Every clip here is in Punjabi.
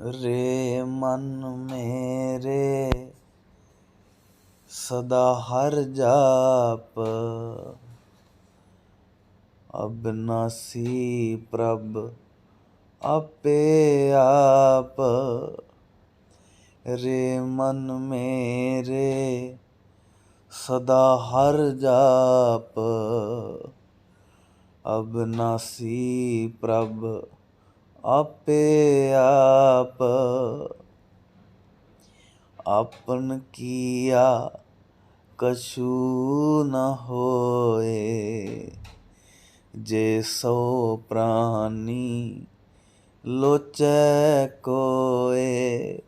ਰੇ ਮਨ ਮੇਰੇ, ਸਦਾ ਹਰ ਜਾਪ। ਅਬਨਾਸੀ ਪ੍ਰਭ ਆਪੇ ਆਪ। ਰੇ ਮਨ ਮੇਰੇ, ਸਦਾ ਹਰ ਜਾਪ। ਅਬਨਾਸੀ ਪ੍ਰਭ ਆਪੇ ਆਪ, ਆਪਨ ਕੀਆ ਕਛੂ ਨ ਹੋਏ। ਜੇ ਸੋ ਪ੍ਰਾਨੀ ਲੋਚੈ ਕੋਏ,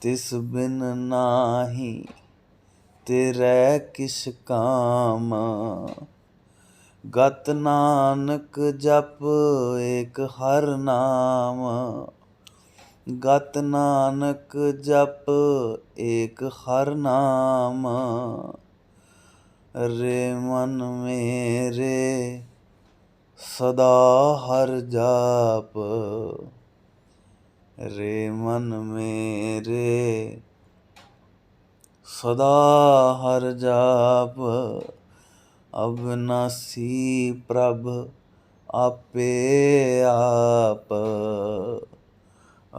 ਤਿਸ ਬਿਨ ਨਾਹੀ ਤੇਰੇ ਕਿਸ਼ ਕਾਮ। ਗਤ ਨਾਨਕ ਜਪ ਏਕ ਹਰ ਨਾਮ। ਗਤ ਨਾਨਕ ਜਪ ਏਕ ਹਰ ਨਾਮ। ਰੇ ਮਨ ਮੇਰੇ ਸਦਾ ਹਰ ਜਾਪ। ਰੇ ਮਨ ਮੇਰੇ ਸਦਾ ਹਰ ਜਾਪ। ਅਬਨਾਸੀ ਪ੍ਰਭ ਆਪੇ ਆਪ।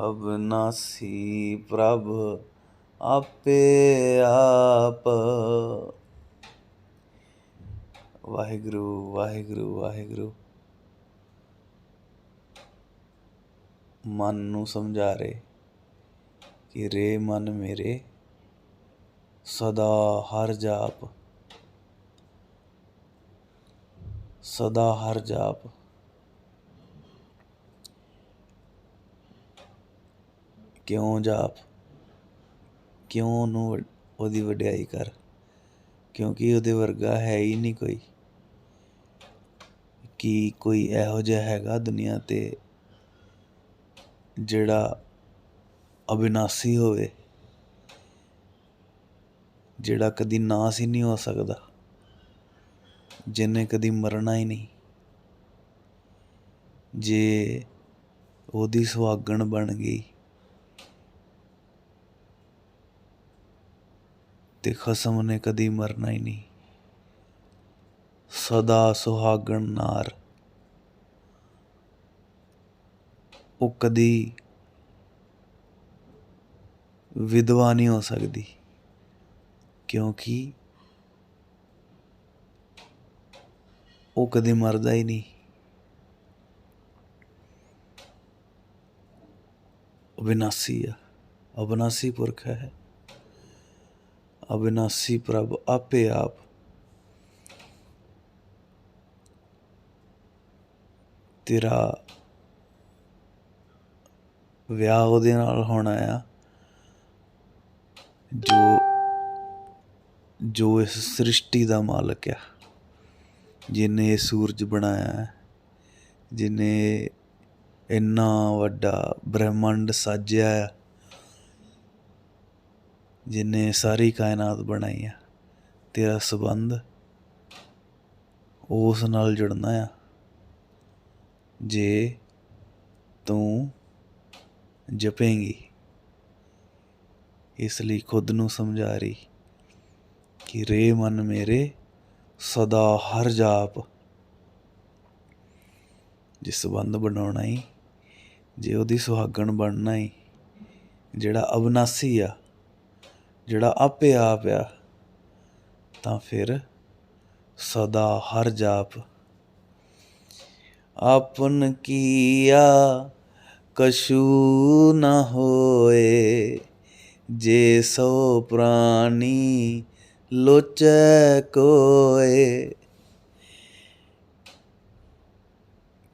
ਅਬਨਾਸੀ ਪ੍ਰਭ ਆਪੇ ਆਪ। ਵਾਹਿਗੁਰੂ ਵਾਹਿਗੁਰੂ ਵਾਹਿਗੁਰੂ। ਮਨ ਨੂੰ ਸਮਝਾ ਰਹੇ ਕਿ ਰੇ ਮਨ ਮੇਰੇ, ਸਦਾ ਹਰ ਜਾਪ ਸਦਾ ਹਰ ਜਾਪ। ਕਿਉਂ ਜਾਪ? ਕਿਉਂ ਉਹਨੂੰ ਵ- ਉਹਦੀ ਵਡਿਆਈ ਕਰ? ਕਿਉਂਕਿ ਉਹਦੇ ਵਰਗਾ ਹੈ ਹੀ ਨਹੀਂ ਕੋਈ। ਕਿ ਕੋਈ ਇਹੋ ਜਿਹਾ ਹੈਗਾ ਦੁਨੀਆ ਤੇ ਜਿਹੜਾ ਅਬਿਨਾਸੀ ਹੋਵੇ? ਜਿਹੜਾ ਕਦੀ ਨਾਸ ਹੀ ਨਹੀਂ ਹੋ ਸਕਦਾ। ਜਿਹਨੇ ਕਦੀ ਮਰਨਾ ਹੀ ਨਹੀਂ। ਜੇ ਉਹਦੀ ਸੁਹਾਗਣ ਬਣ ਗਈ ਤੇ ਖਸਮ ਨੇ ਕਦੀ ਮਰਨਾ ਹੀ ਨਹੀਂ। ਸਦਾ ਸੁਹਾਗਣ ਨਾਰ। ਉਹ ਕਦੀ ਵਿਧਵਾ ਨਹੀਂ ਹੋ ਸਕਦੀ, ਕਿਉਂਕਿ ਉਹ ਕਦੇ ਮਰਦਾ ਹੀ ਨਹੀਂ। ਅਬਿਨਾਸੀ ਆ। ਅਬਿਨਾਸੀ ਪੁਰਖ ਹੈ। ਅਬਿਨਾਸੀ ਪ੍ਰਭ ਆਪੇ ਆਪ। ਤੇਰਾ ਵਿਆਹ ਉਹਦੇ ਨਾਲ ਹੋਣਾ ਆ। ਜੋ ਜੋ ਇਸ ਸ੍ਰਿਸ਼ਟੀ ਦਾ ਮਾਲਕ ਆ। ਜਿਹਨੇ ਸੂਰਜ ਬਣਾਇਆ ਜਿਹਨੇ ਇੰਨਾ ਵੱਡਾ ਬ੍ਰਹਿਮੰਡ ਸਾਜਿਆ ਆ ਜਿਨੇ ਸਾਰੀ ਕਾਇਨਾਤ ਬਣਾਈ ਆ ਤੇਰਾ ਸਬੰਧ ਉਸ ਨਾਲ ਜੁੜਨਾ ਆ। ਜੇ ਤੂੰ ਜਪੇਂਗੀ, ਇਸ ਲਈ ਖੁਦ ਨੂੰ ਸਮਝਾ ਰਹੀ ਕਿ ਰੇ ਮਨ ਮੇਰੇ ਸਦਾ ਹਰ ਜਾਪ। ਜੇ ਸੰਬੰਧ ਬਣਾਉਣਾ ਹੀ ਜੇ ਉਹਦੀ ਸੁਹਾਗਣ ਬਣਨਾ ਹੀ ਜਿਹੜਾ ਅਬਨਾਸੀ ਆ, ਜਿਹੜਾ ਆਪੇ ਆਪ ਆ, ਤਾਂ ਫਿਰ ਸਦਾ ਹਰ ਜਾਪ। ਆਪਨ ਕੀਆ ਕਛੂ ਨ ਹੋਏ, ਜੇ ਸੋ ਪ੍ਰਾਨੀ ਲੋਚੈ ਕੋਏ।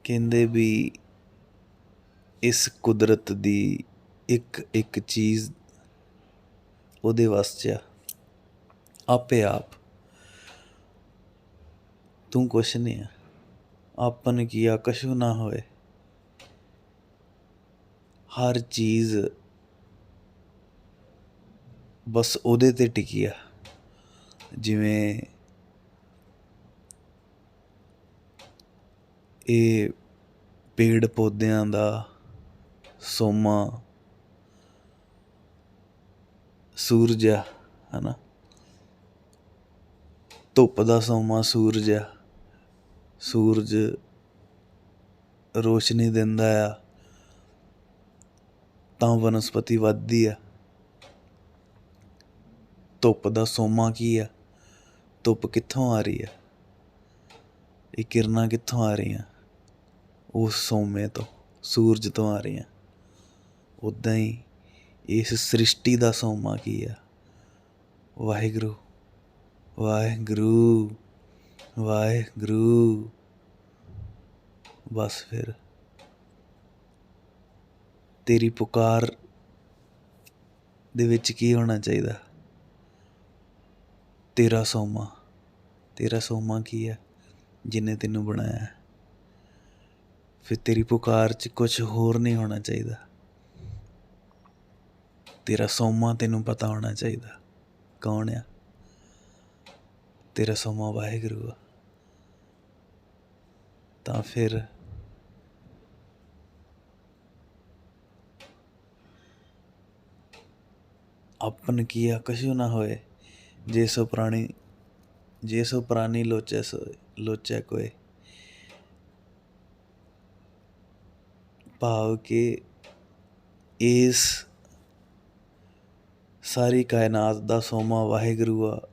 ਕਹਿੰਦੇ ਵੀ ਇਸ ਕੁਦਰਤ ਦੀ ਇੱਕ ਇੱਕ ਚੀਜ਼ ਉਹਦੇ ਵਾਸਤੇ ਆ। ਆਪੇ ਆਪ। ਤੂੰ ਕੁਛ ਨਹੀਂ ਆ। ਆਪਨ ਕੀਆ ਕਛੂ ਨਾ ਹੋਏ ਹਰ ਚੀਜ਼ ਬਸ ਉਹਦੇ ਤੇ ਟਿਕੀ ਆ। ਜਿਵੇਂ ਇਹ ਪੇੜ ਪੌਦਿਆਂ ਦਾ ਸੋਮਾ, ਸੂਰਜ ਆ, ਹਨਾ? ਧੁੱਪ ਦਾ ਸੋਮਾ, ਸੂਰਜ ਆ। ਸੂਰਜ ਰੋਸ਼ਨੀ ਦਿੰਦਾ ਆ। ਤਾਂ ਵਨਸਪਤੀ ਵੱਧਦੀ ਆ। ਧੁੱਪ ਦਾ ਸੋਮਾ ਕੀ ਆ? ਧੁੱਪ ਕਿੱਥੋਂ ਆ ਰਹੀ ਆ? ਇਹ ਕਿਰਨਾਂ ਕਿੱਥੋਂ ਆ ਰਹੀਆਂ? ਉਸ ਸੋਮੇ ਤੋਂ, ਸੂਰਜ ਤੋਂ ਆ ਰਹੀਆਂ। ਉਦਾਂ ਹੀ ਇਸ ਸ੍ਰਿਸ਼ਟੀ ਦਾ ਸੋਮਾ ਕੀ ਆ? ਵਾਹਿਗੁਰੂ ਵਾਹਿਗੁਰੂ ਵਾਹਿਗੁਰੂ। ਬਸ ਫਿਰ। ਤੇਰੀ ਪੁਕਾਰ ਦੇ ਵਿੱਚ ਕੀ ਹੋਣਾ ਚਾਹੀਦਾ? ਤੇਰਾ ਸੋਮਾ ਤੇਰਾ ਸੋਮਾ ਕੀ ਹੈ ਜਿਨੇ ਤੈਨੂੰ ਬਣਾਇਆ? ਫਿਰ ਤੇਰੀ ਪੁਕਾਰ 'ਚ ਕੁਝ ਹੋਰ ਨਹੀਂ ਹੋਣਾ ਚਾਹੀਦਾ। ਤੇਰਾ ਸੋਮਾ ਤੈਨੂੰ ਪਤਾ ਹੋਣਾ ਚਾਹੀਦਾ। ਕੌਣ ਆ? ਤੇਰਾ ਸੋਮਾ ਵਾਹਿਗੁਰੂ ਆ। ਤਾਂ ਫਿਰ ਆਪਨ ਕੀਆ ਕਛੂ ਨਾ ਹੋਏ। ਜੇ ਸੋ ਪ੍ਰਾਣੀ, ਜੇ ਸੋ ਪ੍ਰਾਣੀ ਲੋਚੈ ਸੋ, ਲੋਚੈ ਕੋਏ। ਭਾਵ ਕਿ ਇਸ ਸਾਰੀ ਕਾਇਨਾਤ ਦਾ ਸੋਮਾ ਵਾਹਿਗੁਰੂ ਆ,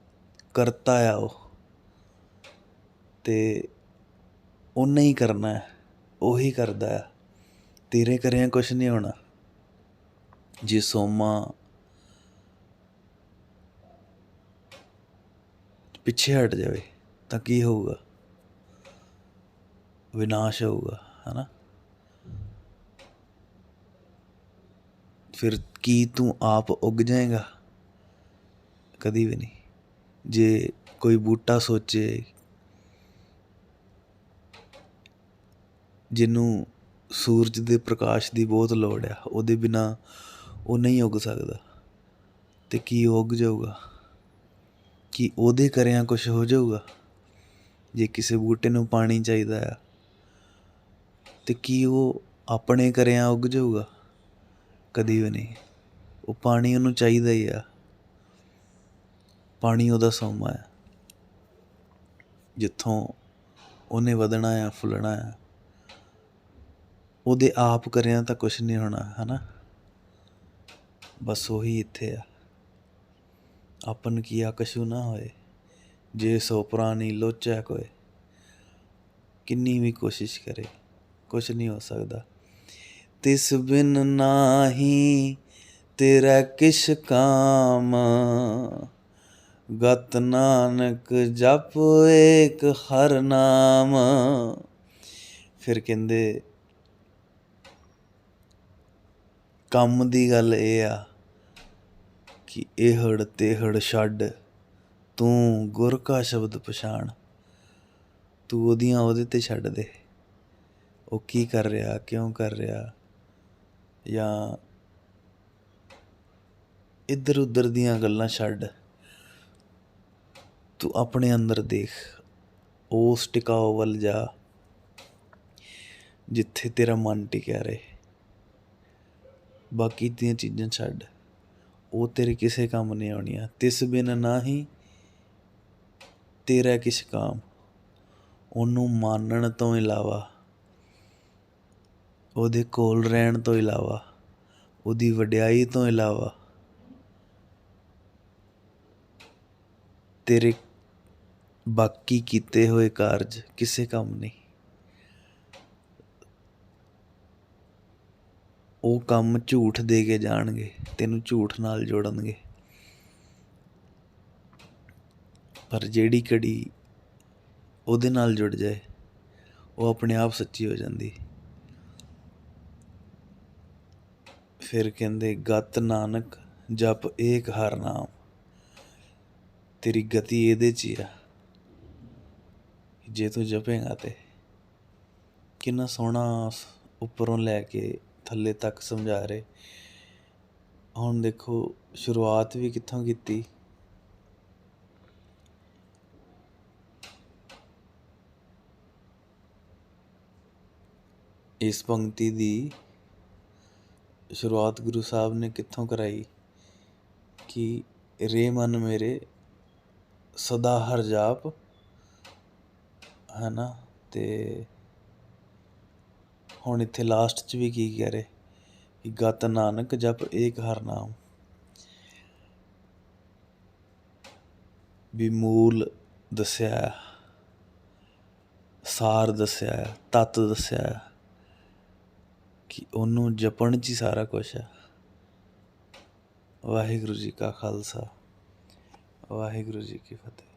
ਕਰਤਾ ਆ ਉਹ। ਤੇ ਉਹਨੇ ਹੀ ਕਰਨਾ ਹੈ, ਉਹੀ ਕਰਦਾ ਆ ਤੇਰੇ ਕਰਿਆ ਕੁਛ ਨਹੀਂ ਹੋਣਾ। ਜੇ ਸੋਮਾ ਪਿੱਛੇ ਹਟ ਜਾਵੇ, ਤਾਂ ਕੀ ਹੋਊਗਾ? ਵਿਨਾਸ਼ ਹੋਊਗਾ, ਹਨਾ? ਫਿਰ ਕੀ ਤੂੰ ਆਪ ਉੱਗ ਜਾਏਗਾ? ਕਦੀ ਵੀ ਨਹੀਂ। ਜੇ ਕੋਈ ਬੂਟਾ ਸੋਚੇ, ਜਿਹਨੂੰ ਸੂਰਜ ਦੇ ਪ੍ਰਕਾਸ਼ ਦੀ ਬਹੁਤ ਲੋੜ ਆ, ਉਹਦੇ ਬਿਨਾ ਉਹ ਨਹੀਂ ਉੱਗ ਸਕਦਾ, ਤੇ ਕੀ ਉੱਗ ਜਾਊਗਾ? ਕਿ ਉਹਦੇ ਕਰਿਆਂ ਕੁਝ ਹੋ ਜਾਊਗਾ? ਜੇ ਕਿਸੇ ਬੂਟੇ ਨੂੰ ਪਾਣੀ ਚਾਹੀਦਾ ਆ, ਤੇ ਕੀ ਉਹ ਆਪਣੇ ਕਰਿਆਂ ਉੱਗ ਜਾਊਗਾ? ਕਦੀ ਵੀ ਨਹੀਂ। ਉਹ ਪਾਣੀ ਉਹਨੂੰ ਚਾਹੀਦਾ ਹੀ ਆ। ਪਾਣੀ ਉਹਦਾ ਸੋਮਾ ਆ। ਜਿੱਥੋਂ ਉਹਨੇ ਵਧਣਾ ਆ, ਫੁੱਲਣਾ ਆ, ਉਹਦੇ ਆਪ ਕਰਿਆਂ ਤਾਂ ਕੁਝ ਨਹੀਂ ਹੋਣਾ, ਹਨਾ? ਬਸ ਉਹੀ ਇੱਥੇ ਆ। ਆਪਨ ਕੀਆ ਕਛੂ ਨਾ ਹੋਏ, ਜੇ ਸੋ ਪ੍ਰਾਣੀ ਲੋਚੈ ਕੋਏ। ਕਿੰਨੀ ਵੀ ਕੋਸ਼ਿਸ਼ ਕਰੇ, ਕੁਛ ਨਹੀਂ ਹੋ ਸਕਦਾ। ਤਿਸ ਬਿਨ ਨਾਹੀ ਤੇਰਾ ਕਿਛ ਕਾਮ, ਗਤ ਨਾਨਕ ਜਪ ਏਕ ਹਰ ਨਾਮ। ਫਿਰ ਕਹਿੰਦੇ, ਕੰਮ ਦੀ ਗੱਲ ਇਹ ਆ ਕਿ ਇਹੜ ਤੇਹੜ ਛੱਡ ਤੂੰ ਗੁਰ ਕਾ ਸ਼ਬਦ ਪਛਾਣ। ਤੂੰ ਉਹਦੀਆਂ ਉਹਦੇ ਤੇ ਛੱਡ ਦੇ। ਉਹ ਕੀ ਕਰ ਰਿਹਾ, ਕਿਉਂ ਕਰ ਰਿਹਾ? ਜਾਂ ਇੱਧਰ ਉੱਧਰ ਦੀਆਂ ਗੱਲਾਂ ਛੱਡ। ਤੂੰ ਆਪਣੇ ਅੰਦਰ ਦੇਖ। ਉਸ ਟਿਕਾਓ ਵੱਲ ਜਾ ਜਿੱਥੇ ਤੇਰਾ ਮਨ ਟਿਕਿਆ ਰਹੇ। ਬਾਕੀ ਦੀਆਂ ਚੀਜ਼ਾਂ ਛੱਡ। ਉਹ ਤੇਰੇ ਕਿਸੇ ਕੰਮ ਨਹੀਂ ਆਉਣੀਆਂ। ਤਿਸ ਬਿਨ ਨਾਹੀ ਤੇਰਾ ਕਿਸ ਕਾਮ। ਉਹਨੂੰ ਮੰਨਣ ਤੋਂ ਇਲਾਵਾ, ਉਹਦੇ ਕੋਲ ਰਹਿਣ ਤੋਂ ਇਲਾਵਾ, ਉਹਦੀ ਵਡਿਆਈ ਤੋਂ ਇਲਾਵਾ ਤੇਰੇ ਬਾਕੀ ਕੀਤੇ ਹੋਏ ਕਾਰਜ ਕਿਸੇ ਕੰਮ ਨਹੀਂ। ਉਹ ਕੰਮ ਝੂਠ ਦੇ ਕੇ ਜਾਣਗੇ, ਤੈਨੂੰ ਝੂਠ ਨਾਲ ਜੋੜਨਗੇ। ਪਰ ਜਿਹੜੀ ਕੜੀ ਉਹਦੇ ਨਾਲ ਜੁੜ ਜਾਏ, ਉਹ ਆਪਣੇ ਆਪ ਸੱਚੀ ਹੋ ਜਾਂਦੀ। ਫਿਰ ਕਹਿੰਦੇ, ਗਤ ਨਾਨਕ, ਜਪ ਏਕ ਹਰ ਨਾਮ। ਤੇਰੀ ਗਤੀ ਇਹਦੇ 'ਚ ਹੀ ਆ। ਜੇ ਤੂੰ ਜਪੇਗਾ ਤੇ ਕਿੰਨਾ ਸੋਹਣਾ ਉੱਪਰੋਂ ਲੈ ਕੇ ਥੱਲੇ ਤੱਕ ਸਮਝਾ ਰਹੇ। ਹੁਣ ਦੇਖੋ, ਸ਼ੁਰੂਆਤ ਵੀ ਕਿੱਥੋਂ ਕੀਤੀ? ਇਸ ਪੰਕਤੀ ਦੀ ਸ਼ੁਰੂਆਤ ਗੁਰੂ ਸਾਹਿਬ ਨੇ ਕਿੱਥੋਂ ਕਰਾਈ? ਕਿ ਰੇ ਮਨ ਮੇਰੇ ਸਦਾ ਹਰ ਜਾਪ, ਹੈ ਨਾ? ਤੇ ਹੁਣ ਇੱਥੇ ਲਾਸਟ 'ਚ ਵੀ ਕੀ ਕਹਿ ਰਹੇ? ਕਿ ਗਤ ਨਾਨਕ ਜਪ ਏਕ ਹਰ ਨਾਮ। ਵੀ ਮੂਲ ਦੱਸਿਆ ਸਾਰ ਦੱਸਿਆ ਹੈ, ਤੱਤ ਦੱਸਿਆ ਕਿ ਉਹਨੂੰ ਜਪਣ 'ਚ ਹੀ ਸਾਰਾ ਕੁਝ ਹੈ। ਵਾਹਿਗੁਰੂ ਜੀ ਕਾ ਖਾਲਸਾ ਵਾਹਿਗੁਰੂ ਜੀ ਕੀ ਫਤਿਹ।